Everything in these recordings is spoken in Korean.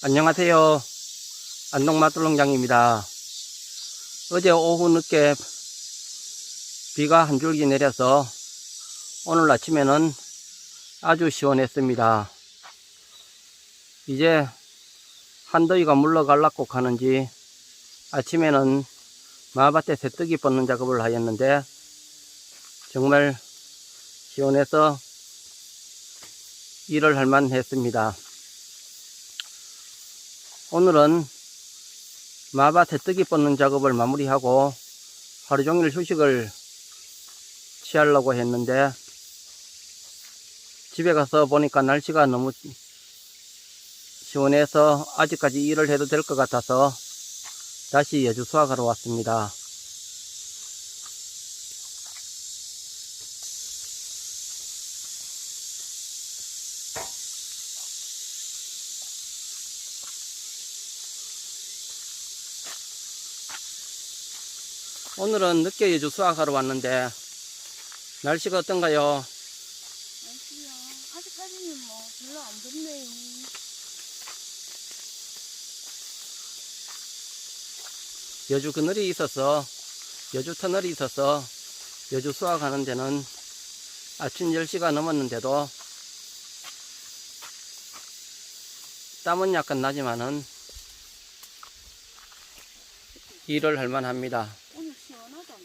안녕하세요. 안동마술농장입니다. 어제 오후 늦게 비가 한 줄기 내려서 오늘 아침에는 아주 시원했습니다. 이제 한더위가 물러갈라고 하는지 아침에는 마밭에 새뜨기 뽑는 작업을 하였는데 정말 시원해서 일을 할 만했습니다. 오늘은 마밭에 뜨기 뽑는 작업을 마무리하고 하루 종일 휴식을 취하려고 했는데 집에 가서 보니까 날씨가 너무 시원해서 아직까지 일을 해도 될 것 같아서 다시 여주 수확하러 왔습니다. 오늘은 늦게 여주 수확하러 왔는데 날씨가 어떤가요? 날씨요. 아직까지는 뭐 별로 안 덥네요. 여주 그늘이 있어서 여주 터널이 있어서 여주 수확하는 데는 아침 10시가 넘었는데도 땀은 약간 나지만은 일을 할 만합니다. 오늘 시원하잖아.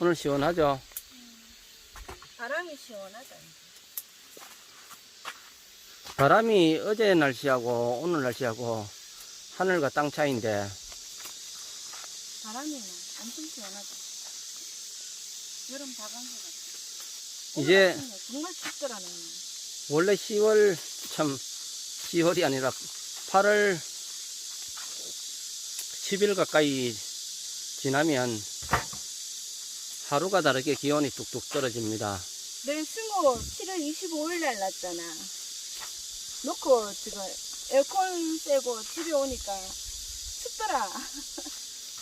오늘 시원하죠? 바람이 시원하잖아. 바람이 어제 날씨하고 오늘 날씨하고 하늘과 땅 차이인데 바람이 나. 엄청 시원하다. 여름 다간것 같아. 이제 정말 춥더라네. 원래 10월 참 10월이 아니라 8월 10일 가까이 지나면 하루가 다르게 기온이 뚝뚝 떨어집니다. 내일 승호 7월 25일 날 났잖아. 놓고 지금 에어컨 쐬고 집에 오니까 춥더라.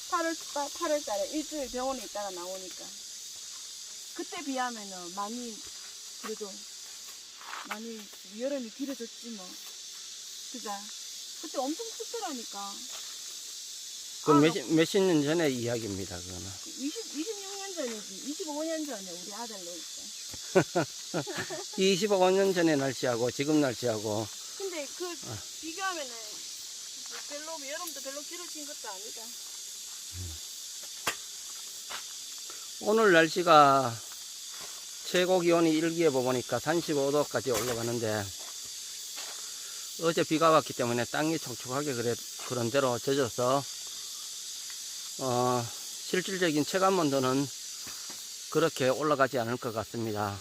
8월, 8월 달에 일주일 병원에 있다가 나오니까. 그때 비하면은 많이, 그래도 많이 여름이 길어졌지 뭐. 그자. 그때 엄청 춥더라니까. 그 아, 몇십, 몇십 년 전의 이야기입니다. 그거는. 20, 26년 전이지. 25년 전에 우리 아들 놀 때. 25년 전의 날씨하고 지금 날씨하고 근데 그 아. 비교하면은 별로 여름도 별로 길어진 것도 아니다. 오늘 날씨가 최고 기온이 일기예보 보니까 35도까지 올라가는데 어제 비가 왔기 때문에 땅이 촉촉하게 그래, 그런 대로 젖어서 어, 실질적인 체감 온도는 그렇게 올라가지 않을 것 같습니다.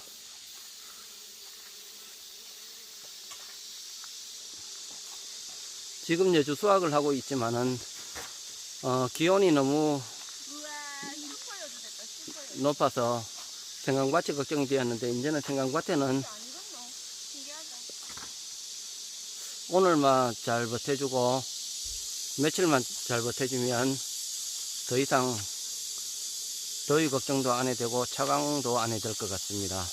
지금 여주 수확을 하고 있지만은 어, 기온이 너무. 높아서 생강밭이 걱정이 되었는데 이제는 생강밭에는. 오늘만 잘 버텨주고 며칠만 잘 버텨주면 더 이상 더위 걱정도 안 해도 되고 차강도 안 해도 될것 같습니다.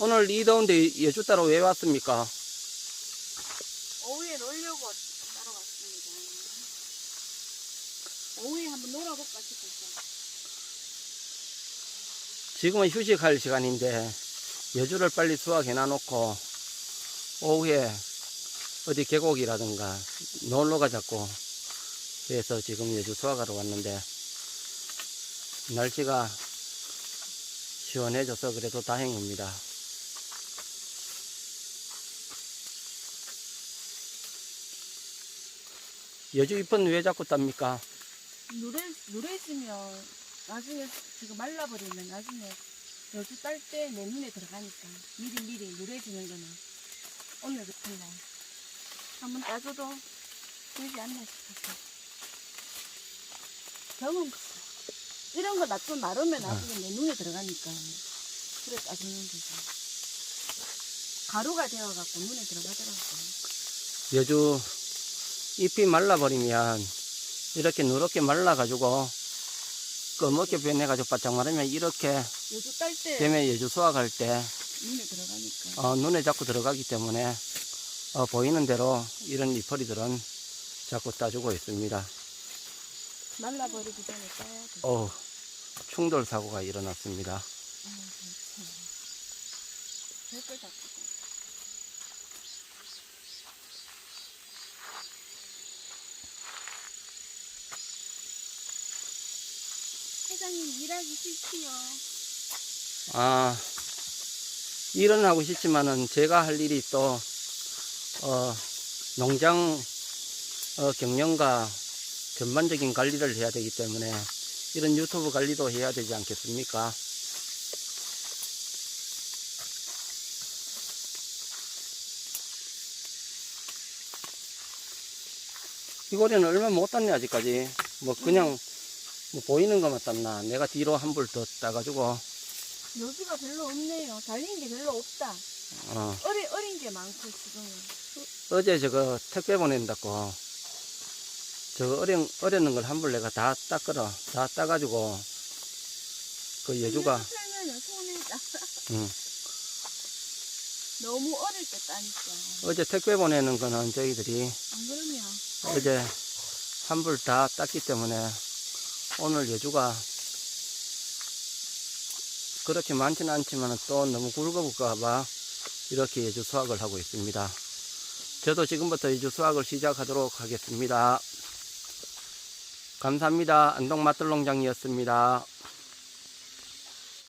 오늘 이 더운데 예주 따로 왜 왔습니까? 오후에 놀려고 따러 왔습니다. 오후에 한번 놀아볼까 싶어서. 지금은 휴식할 시간인데 여주를 빨리 수확해 놔놓고 오후에 어디 계곡이라든가 놀러 가 자고 해서 지금 여주 수확하러 왔는데 날씨가 시원해져서 그래도 다행입니다. 여주 잎은 왜 자꾸 땁니까? 누래, 누래 있으면 나중에 지금 말라버리면 나중에 여주 딸 때 내 눈에 들어가니까 미리 미리 누래지는 거는 오늘 같은 날 한번 따줘도 되지 않나 싶어서. 경험 이런 거 놔두면 마르면 나중에 내 눈에 들어가니까 그래 따주는 거죠 가루가 되어갖고 눈에 들어가더라고요. 여주 잎이 말라버리면 이렇게 누렇게 말라가지고 검게 변해가지고 바짝 마르면 이렇게 요즘 딸때 되면 여주 수확할 때 눈에 들어가니까. 어, 눈에 자꾸 들어가기 때문에 어, 보이는 대로 이런 이파리들은 자꾸 따주고 있습니다. 말라버리기 전에 따야 돼. 어, 충돌 사고가 일어났습니다. 아, 그렇죠. 별걸 다 회장님 일하기 싫지요. 아, 일은 하고 싶지만은 제가 할 일이 또, 어, 농장, 어, 경영과 전반적인 관리를 해야 되기 때문에 이런 유튜브 관리도 해야 되지 않겠습니까? 이 고리는 얼마 못 땄네, 아직까지. 뭐, 그냥, 뭐, 보이는 것만 땄나. 내가 뒤로 한 불 더 따가지고, 여주가 별로 없네요. 달린 게 별로 없다. 어, 어린, 어린 게 많고, 지금은. 어제 저거 택배 보낸다고 저거 어린, 어렸는 걸 한 불 내가 다 닦으라 다 따가지고 그 여주가 응. 너무 어릴 때 따니까. 어제 택배 보내는 거는 저희들이 안 그러면 어제 한 불 다 땄기 때문에 오늘 여주가 그렇게 많지는 않지만 또 너무 굵어볼까봐 이렇게 여주 수확을 하고 있습니다. 저도 지금부터 여주 수확을 시작하도록 하겠습니다. 감사합니다. 안동 맛들농장이었습니다.